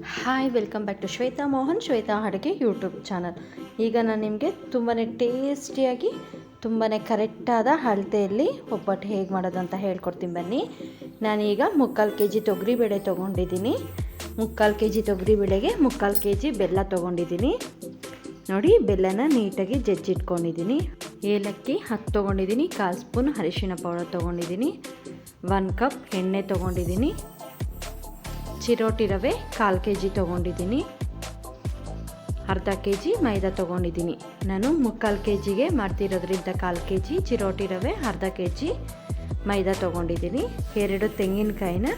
Hi welcome back to Shweta Mohan Shweta ಅಡುಗೆ YouTube channel ಈಗ ನಾನು ನಿಮಗೆ ತುಂಬಾ ಟೇಸ್ಟಿಯಾಗಿ ತುಂಬಾ ಕರೆಕ್ಟಾದ ಅಳತೆಯಲ್ಲಿ ಒಬ್ಬಟ್ಟು ಹೇಗೆ ಮಾಡೋದು ಅಂತ ಹೇಳ್ಕೊಡ್ತೀನಿ ಬನ್ನಿ. ನಾನೀಗ ಮುಕ್ಕಾಲು ಕೆ ಜಿ ತೊಗರಿಬೇಳೆ ತೊಗೊಂಡಿದ್ದೀನಿ. ಮುಕ್ಕಾಲು ಕೆ ಜಿ ತೊಗರಿಬೇಳೆಗೆ ಮುಕ್ಕಾಲು ಕೆ ಜಿ ಬೆಲ್ಲ ತೊಗೊಂಡಿದ್ದೀನಿ. ನೋಡಿ, ಬೆಲ್ಲನ ನೀಟಾಗಿ ಜಜ್ಜಿಟ್ಕೊಂಡಿದ್ದೀನಿ. ಏಲಕ್ಕಿ ಹತ್ತು ತೊಗೊಂಡಿದ್ದೀನಿ, ಕಾಲು ಸ್ಪೂನ್ ಅರಿಶಿಣ ಪೌಡರ್ ತೊಗೊಂಡಿದ್ದೀನಿ. ಒನ್ ಕಪ್ ಎಣ್ಣೆ ತೊಗೊಂಡಿದ್ದೀನಿ. ಚಿರೋಟಿ ರವೆ ಕಾಲು ಕೆ ಜಿ ತೊಗೊಂಡಿದ್ದೀನಿ. ಅರ್ಧ ಕೆ ಜಿ ಮೈದಾ ತೊಗೊಂಡಿದ್ದೀನಿ. ನಾನು ಮುಕ್ಕಾಲು ಕೆ ಜಿಗೆ ಮಾಡ್ತಿರೋದ್ರಿಂದ ಕಾಲು ಕೆ ಜಿ ಚಿರೋಟಿ ರವೆ, ಅರ್ಧ ಕೆ ಜಿ ಮೈದಾ ತೊಗೊಂಡಿದ್ದೀನಿ. ಎರಡು ತೆಂಗಿನಕಾಯಿನ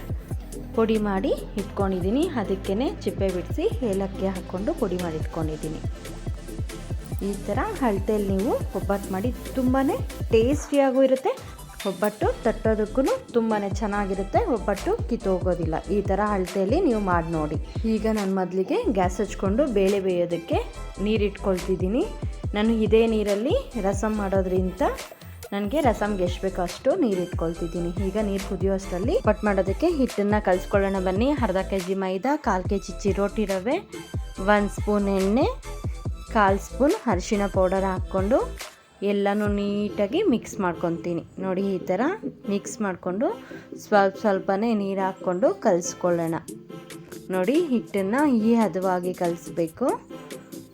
ಪುಡಿ ಮಾಡಿ ಇಟ್ಕೊಂಡಿದ್ದೀನಿ. ಅದಕ್ಕೇ ಚಿಪ್ಪೆ ಬಿಡಿಸಿ ಏಲಕ್ಕಿ ಹಾಕ್ಕೊಂಡು ಪುಡಿ ಮಾಡಿ ಇಟ್ಕೊಂಡಿದ್ದೀನಿ. ಈ ಥರ ಅಳತೆಯಲ್ಲಿ ನೀವು ಒಬ್ಬಟ್ಟು ಮಾಡಿ ತುಂಬಾ ಟೇಸ್ಟಿಯಾಗೂ ಇರುತ್ತೆ ಒಬ್ಬಟ್ಟು ತಟ್ಟೋದಕ್ಕೂ ತುಂಬಾ ಚೆನ್ನಾಗಿರುತ್ತೆ. ಒಬ್ಬಟ್ಟು ಕಿತ್ತೋಗೋದಿಲ್ಲ ಈ ಥರ ಅಳತೆಯಲ್ಲಿ ನೀವು ಮಾಡಿ ನೋಡಿ. ಈಗ ನಾನು ಮೊದಲಿಗೆ ಗ್ಯಾಸ್ ಹಚ್ಕೊಂಡು ಬೇಳೆ ಬೇಯೋದಕ್ಕೆ ನೀರಿಟ್ಕೊಳ್ತಿದ್ದೀನಿ. ನಾನು ಇದೇ ನೀರಲ್ಲಿ ರಸಮ್ ಮಾಡೋದ್ರಿಂದ ನನಗೆ ರಸಮ್ಗೆ ಎಷ್ಟು ಬೇಕೋ ಅಷ್ಟು ನೀರು ಇಟ್ಕೊಳ್ತಿದ್ದೀನಿ ಈಗ ನೀರು ಕುದಿಯೋ ಅಷ್ಟರಲ್ಲಿ ಕಟ್ ಮಾಡೋದಕ್ಕೆ ಹಿಟ್ಟನ್ನು ಕಲಿಸ್ಕೊಳ್ಳೋಣ ಬನ್ನಿ. ಅರ್ಧ ಕೆ ಜಿ ಮೈದಾ, ಕಾಲು ಕೆ ಜಿ ಚಿರೋಟಿ ರವೆ, ಒಂದು ಸ್ಪೂನ್ ಎಣ್ಣೆ, ಕಾಲು ಸ್ಪೂನ್ ಅರಿಶಿಣ ಪೌಡರ್ ಹಾಕ್ಕೊಂಡು ಎಲ್ಲನೂ ನೀಟಾಗಿ ಮಿಕ್ಸ್ ಮಾಡ್ಕೊತೀನಿ. ನೋಡಿ, ಈ ಥರ ಮಿಕ್ಸ್ ಮಾಡಿಕೊಂಡು ಸ್ವಲ್ಪ ಸ್ವಲ್ಪನೇ ನೀರು ಹಾಕ್ಕೊಂಡು ಕಲಿಸ್ಕೊಳ್ಳೋಣ. ನೋಡಿ, ಹಿಟ್ಟನ್ನು ಈ ಹದವಾಗಿ ಕಲಿಸ್ಬೇಕು.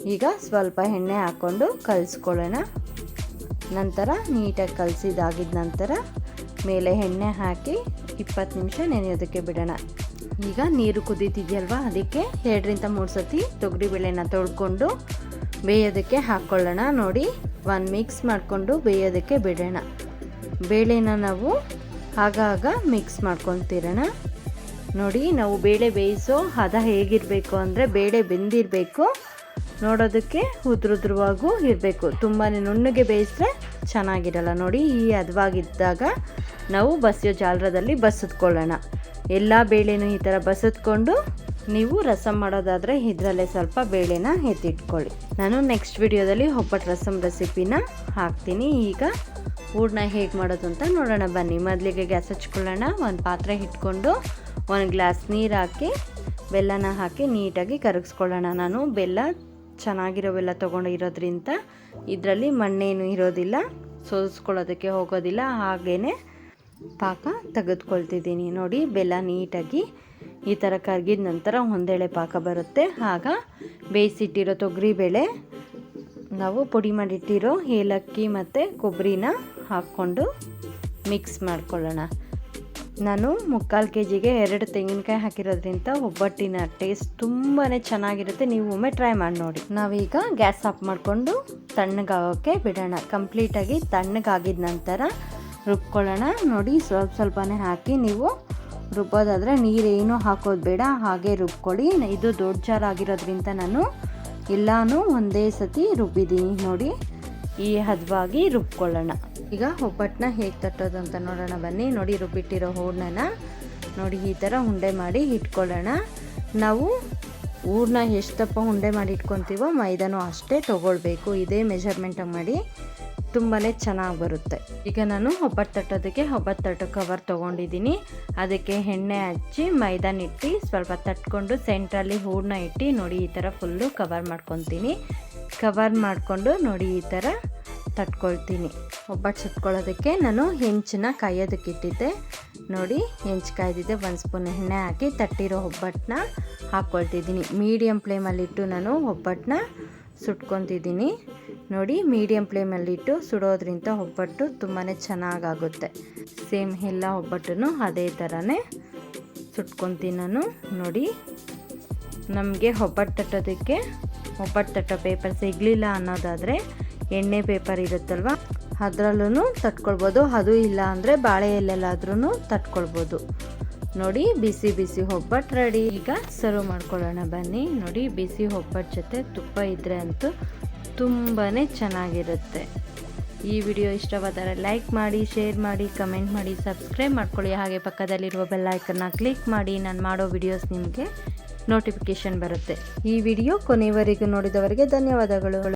ಈಗ ಸ್ವಲ್ಪ ಎಣ್ಣೆ ಹಾಕ್ಕೊಂಡು ಕಲಿಸ್ಕೊಳ್ಳೋಣ. ನಂತರ ನೀಟಾಗಿ ಕಲಸಿದಾಗಿದ್ದ ನಂತರ ಮೇಲೆ ಎಣ್ಣೆ ಹಾಕಿ ಇಪ್ಪತ್ತು ನಿಮಿಷ ನೆನೆಯೋದಕ್ಕೆ ಬಿಡೋಣ. ಈಗ ನೀರು ಕುದೀತಿದೆಯಲ್ವ? ಅದಕ್ಕೆ ಎರಡರಿಂದ ಮೂರು ಸತಿ ತೊಗರಿಬೇಳೆನ ತೊಳ್ಕೊಂಡು ಬೇಯೋದಕ್ಕೆ ಹಾಕ್ಕೊಳ್ಳೋಣ. ನೋಡಿ ಒಂದು ಮಿಕ್ಸ್ ಮಾಡಿಕೊಂಡು ಬೇಯೋದಕ್ಕೆ ಬಿಡೋಣ. ಬೇಳೆನ ನಾವು ಆಗಾಗ ಮಿಕ್ಸ್ ಮಾಡ್ಕೊತಿರೋಣ ನೋಡಿ, ನಾವು ಬೇಳೆ ಬೇಯಿಸೋ ಹದ ಹೇಗಿರಬೇಕು ಅಂದರೆ ಬೇಳೆ ಬೆಂದಿರಬೇಕು. ನೋಡೋದಕ್ಕೆ ಉದ್ರುದ್ರವಾಗೂ ಇರಬೇಕು. ತುಂಬಾ ನುಣ್ಣಗೆ ಬೇಯಿಸಿದ್ರೆ ಚೆನ್ನಾಗಿರಲ್ಲ. ನೋಡಿ, ಈ ಹದವಾಗಿದ್ದಾಗ ನಾವು ಬಸಿಯೋ ಜಾಲರದಲ್ಲಿ ಬಸಿದ್ಕೊಳ್ಳೋಣ ಎಲ್ಲ ಬೇಳೆನೂ ಈ ಥರ ಬಸಿದ್ಕೊಂಡು ನೀವು ರಸಂ ಮಾಡೋದಾದರೆ ಇದರಲ್ಲೇ ಸ್ವಲ್ಪ ಬೇಳೆನ ಎತ್ತಿಟ್ಕೊಳ್ಳಿ. ನಾನು ನೆಕ್ಸ್ಟ್ ವಿಡಿಯೋದಲ್ಲಿ ಒಬ್ಬಟ್ಟು ರಸಂ ರೆಸಿಪಿನ ಹಾಕ್ತೀನಿ. ಈಗ ಹೂರ್ಣ ಹೇಗೆ ಮಾಡೋದು ಅಂತ ನೋಡೋಣ. ಬನ್ನಿ, ಮೊದಲಿಗೆ ಗ್ಯಾಸ್ ಹಚ್ಕೊಳ್ಳೋಣ. ಒಂದು ಪಾತ್ರೆ ಇಟ್ಕೊಂಡು ಒಂದು ಗ್ಲಾಸ್ ನೀರು ಹಾಕಿ, ಬೆಲ್ಲನ ಹಾಕಿ ನೀಟಾಗಿ ಕರಗಿಸ್ಕೊಳ್ಳೋಣ. ನಾನು ಬೆಲ್ಲ ಚೆನ್ನಾಗಿರೋ ಬೆಲ್ಲ ತೊಗೊಂಡಿರೋದ್ರಿಂದ ಇದರಲ್ಲಿ ಮಣ್ಣೇನು ಇರೋದಿಲ್ಲ, ಸೋಸ್ಕೊಳ್ಳೋದಕ್ಕೆ ಹೋಗೋದಿಲ್ಲ. ಹಾಗೇ ಪಾಕ ತೆಗೆದುಕೊಳ್ತಿದ್ದೀನಿ. ನೋಡಿ, ಬೆಲ್ಲ ನೀಟಾಗಿ ಈ ಥರ ಕರಗಿದ ನಂತರ ಒಂದೆಳೆ ಪಾಕ ಬರುತ್ತೆ. ಆಗ ಬೇಯಿಸಿಟ್ಟಿರೋ ತೊಗರಿಬೇಳೆ, ನಾವು ಪುಡಿ ಮಾಡಿಟ್ಟಿರೋ ಏಲಕ್ಕಿ ಮತ್ತು ಕೊಬ್ಬರಿನ ಹಾಕ್ಕೊಂಡು ಮಿಕ್ಸ್ ಮಾಡ್ಕೊಳ್ಳೋಣ. ನಾನು ಮುಕ್ಕಾಲು ಕೆ ಜಿಗೆ ಎರಡು ತೆಂಗಿನಕಾಯಿ ಹಾಕಿರೋದ್ರಿಂದ ಒಬ್ಬಟ್ಟಿನ ಟೇಸ್ಟ್ ತುಂಬಾ ಚೆನ್ನಾಗಿರುತ್ತೆ. ನೀವು ಒಮ್ಮೆ ಟ್ರೈ ಮಾಡಿ ನೋಡಿ. ನಾವೀಗ ಗ್ಯಾಸ್ ಆಫ್ ಮಾಡಿಕೊಂಡು ತಣ್ಣಗಾಗೋಕ್ಕೆ ಬಿಡೋಣ. ಕಂಪ್ಲೀಟಾಗಿ ತಣ್ಣಗಾಗಿದ ನಂತರ ರುಬ್ಕೊಳ್ಳೋಣ. ನೋಡಿ, ಸ್ವಲ್ಪ ಸ್ವಲ್ಪನೇ ಹಾಕಿ ನೀವು ರುಬ್ಬೋದಾದರೆ ನೀರೇನು ಹಾಕೋದು ಬೇಡ, ಹಾಗೆ ರುಬ್ಕೊಳ್ಳಿ. ಇದು ದೊಡ್ಡ ಜಾರ್ ಆಗಿರೋದ್ರಿಂದ ನಾನು ಎಲ್ಲನೂ ಒಂದೇ ಸತಿ ರುಬ್ಬಿದ್ದೀನಿ ನೋಡಿ. ಈ ಹದವಾಗಿ ರುಬ್ಕೊಳ್ಳೋಣ. ಈಗ ಒಬ್ಬಟ್ಟನ್ನ ಹೇಗೆ ತಟ್ಟೋದು ಅಂತ ನೋಡೋಣ, ಬನ್ನಿ. ನೋಡಿ, ರುಬ್ಬಿಟ್ಟಿರೋ ಹೂರ್ಣನ ನೋಡಿ, ಈ ಥರ ಉಂಡೆ ಮಾಡಿ ಇಟ್ಕೊಳ್ಳೋಣ. ನಾವು ಹೂರ್ಣ ಎಷ್ಟು ಉಂಡೆ ಮಾಡಿ ಇಟ್ಕೊತೀವೋ ಮೈದಾನೂ ಅಷ್ಟೇ ತೊಗೊಳ್ಬೇಕು. ಇದೇ ಮೆಜರ್ಮೆಂಟಾಗಿ ಮಾಡಿ. ತುಂಬಾ ಚೆನ್ನಾಗಿ ಬರುತ್ತೆ. ಈಗ ನಾನು ಒಬ್ಬಟ್ಟು ತಟ್ಟೋದಕ್ಕೆ ಒಬ್ಬಟ್ಟು ತಟ್ಟೋ ಕವರ್ ತೊಗೊಂಡಿದ್ದೀನಿ. ಅದಕ್ಕೆ ಎಣ್ಣೆ ಹಚ್ಚಿ ಮೈದಾನ ಇಟ್ಟು ಸ್ವಲ್ಪ ತಟ್ಕೊಂಡು ಸೆಂಟ್ರಲ್ಲಿ ಹೂರಣ ಇಟ್ಟು ನೋಡಿ ಈ ಥರ ಫುಲ್ಲು ಕವರ್ ಮಾಡ್ಕೊತೀನಿ. ಕವರ್ ಮಾಡಿಕೊಂಡು ನೋಡಿ ಈ ಥರ ತಟ್ಕೊಳ್ತೀನಿ. ಒಬ್ಬಟ್ಟು ಸುಟ್ಕೊಳ್ಳೋದಕ್ಕೆ ನಾನು ಹೆಂಚನ್ನ ಕಾಯೋದಕ್ಕೆ ಇಟ್ಟಿದ್ದೆ. ನೋಡಿ ಹೆಂಚು ಕಾಯ್ದಿದ್ದೆ. ಒಂದು ಸ್ಪೂನ್ ಎಣ್ಣೆ ಹಾಕಿ ತಟ್ಟಿರೋ ಒಬ್ಬಟ್ಟನ್ನ ಹಾಕ್ಕೊಳ್ತಿದ್ದೀನಿ ಮೀಡಿಯಮ್ ಫ್ಲೇಮಲ್ಲಿಟ್ಟು ನಾನು ಒಬ್ಬಟ್ಟನ್ನ ಸುಟ್ಕೊತಿದ್ದೀನಿ. ನೋಡಿ ಮೀಡಿಯಮ್ ಫ್ಲೇಮಲ್ಲಿಟ್ಟು ಸುಡೋದ್ರಿಂದ ಒಬ್ಬಟ್ಟು ತುಂಬಾ ಚೆನ್ನಾಗಾಗುತ್ತೆ. ಸೇಮ್ ಎಲ್ಲ ಒಬ್ಬಟ್ಟು ಅದೇ ಥರನೇ ಸುಟ್ಕೊತೀನಿ ನಾನು ನೋಡಿ. ನಮಗೆ ಒಬ್ಬಟ್ಟು ತಟ್ಟೋದಕ್ಕೆ ಒಬ್ಬಟ್ಟು ತಟ್ಟೋ ಪೇಪರ್ ಸಿಗಲಿಲ್ಲ ಅನ್ನೋದಾದರೆ ಎಣ್ಣೆ ಪೇಪರ್ ಇರುತ್ತಲ್ವ ಅದರಲ್ಲೂ ತಟ್ಕೊಳ್ಬೋದು. ಅದು ಇಲ್ಲ ಅಂದರೆ ಬಾಳೆ ಎಲೆಲ್ಲಾದ್ರೂ ತಟ್ಕೊಳ್ಬೋದು. ನೋಡಿ ಬಿಸಿ ಬಿಸಿ ಒಬ್ಬಟ್ಟು ರೆಡಿ. ಈಗ ಸರ್ವ್ ಮಾಡ್ಕೊಳ್ಳೋಣ ಬನ್ನಿ. ನೋಡಿ ಬಿಸಿ ಒಬ್ಬಟ್ಟು ಜೊತೆ ತುಪ್ಪ ಇದ್ದರೆ ಅಂತೂ ತುಂಬಾ ಚೆನ್ನಾಗಿರುತ್ತೆ. ಈ ವಿಡಿಯೋ ಇಷ್ಟವಾದರೆ ಲೈಕ್ ಮಾಡಿ, ಶೇರ್ ಮಾಡಿ, ಕಮೆಂಟ್ ಮಾಡಿ, ಸಬ್ಸ್ಕ್ರೈಬ್ ಮಾಡ್ಕೊಳ್ಳಿ. ಹಾಗೆ ಪಕ್ಕದಲ್ಲಿರುವ ಬೆಲ್ಲೈಕನ್ನ ಕ್ಲಿಕ್ ಮಾಡಿ, ನಾನು ಮಾಡೋ ವಿಡಿಯೋಸ್ ನಿಮಗೆ ನೋಟಿಫಿಕೇಶನ್ ಬರುತ್ತೆ. ಈ ವಿಡಿಯೋ ಕೊನೆಯವರೆಗೂ ನೋಡಿದವರಿಗೆ ಧನ್ಯವಾದಗಳು.